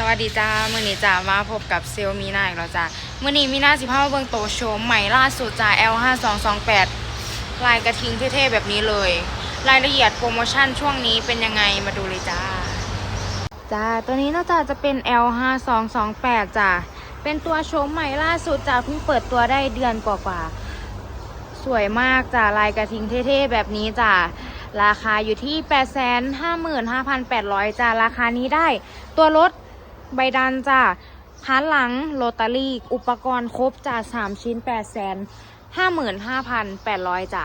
สวัสดีจ้ามื่อนี้จ้ามาพบกับเซลมีนาอีกแล้วจ้ามื่อนี้มีนาสิพามาเบิ่งโตวโชมใหม่ล่าสุดจ้า L5228 ลายกระทิงเท่ๆแบบนี้เลย รายละเอียดโปรโมชั่นช่วงนี้เป็นยังไงมาดูเลยจ้าจ้าตัวนี้น่าจะจะเป็น L5228 จ้าเป็นตัวโชมใหม่ล่าสุดจ้าเพิ่งเปิดตัวได้เดือนกว่าๆสวยมากจ้าลายกระทิงเท่ๆแบบนี้จ้าราคาอยู่ที่ 855,800จ้าราคานี้ได้ตัวรถ ใบดันจ้าพานหลังโรตารี่ อุปกรณ์ครบจ้า3ชิ้น8 5 5 8 0 0จ้า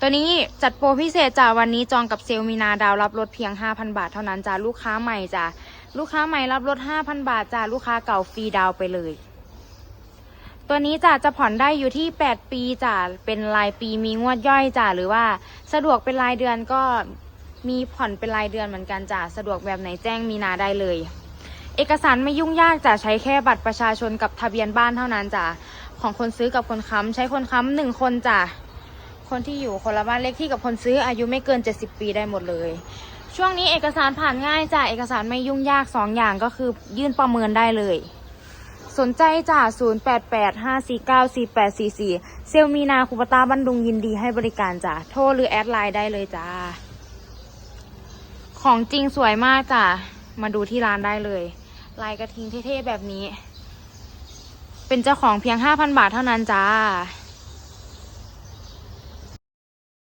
ตัวนี้จัดโปรพิเศษจ้าวันนี้จองกับเซลมีนาดาวรับรถเพียง5,000บาทเท่านั้นจ้าลูกค้าใหม่จ้าลูกค้าใหม่รับรถ5,000บาทจ้าลูกค้าเก่าฟรีดาวไปเลยตัวนี้จ้าจะผ่อนได้อยู่ที่ 8 ปีจ้าเป็นรายปีมีงวดย่อยจ้าหรือว่าสะดวกเป็นรายเดือนก็มีผ่อนเป็นรายเดือนเหมือนกันจ้าสะดวกแบบไหนแจ้งมีนาได้เลย เอกสารไม่ยุ่งยากจะใช้แค่บัตรประชาชนกับทะเบียนบ้านเท่านั้นจ้ะของคนซื้อกับคนค้ำใช้คนค้ำหนึ่งคนจ้ะคนที่อยู่คนละบ้านเลขที่กับคนซื้ออายุไม่เกิน 70 ปีได้หมดเลย ช่วงนี้เอกสารผ่านง่ายจ้ะเอกสารไม่ยุ่งยากสองอย่างก็คือยื่นประเมินได้เลย สนใจจ้ะ0885494844 เซลมีนาคุปตาบันดุงยินดีให้บริการจ้ะโทรหรือแอดไลน์ได้เลยจ้าของจริงสวยมากจ้ะมาดูที่ร้านได้เลย ลายกระทิงเท่ๆแบบนี้ เป็นเจ้าของเพียง 5,000 บาทเท่านั้นจ้า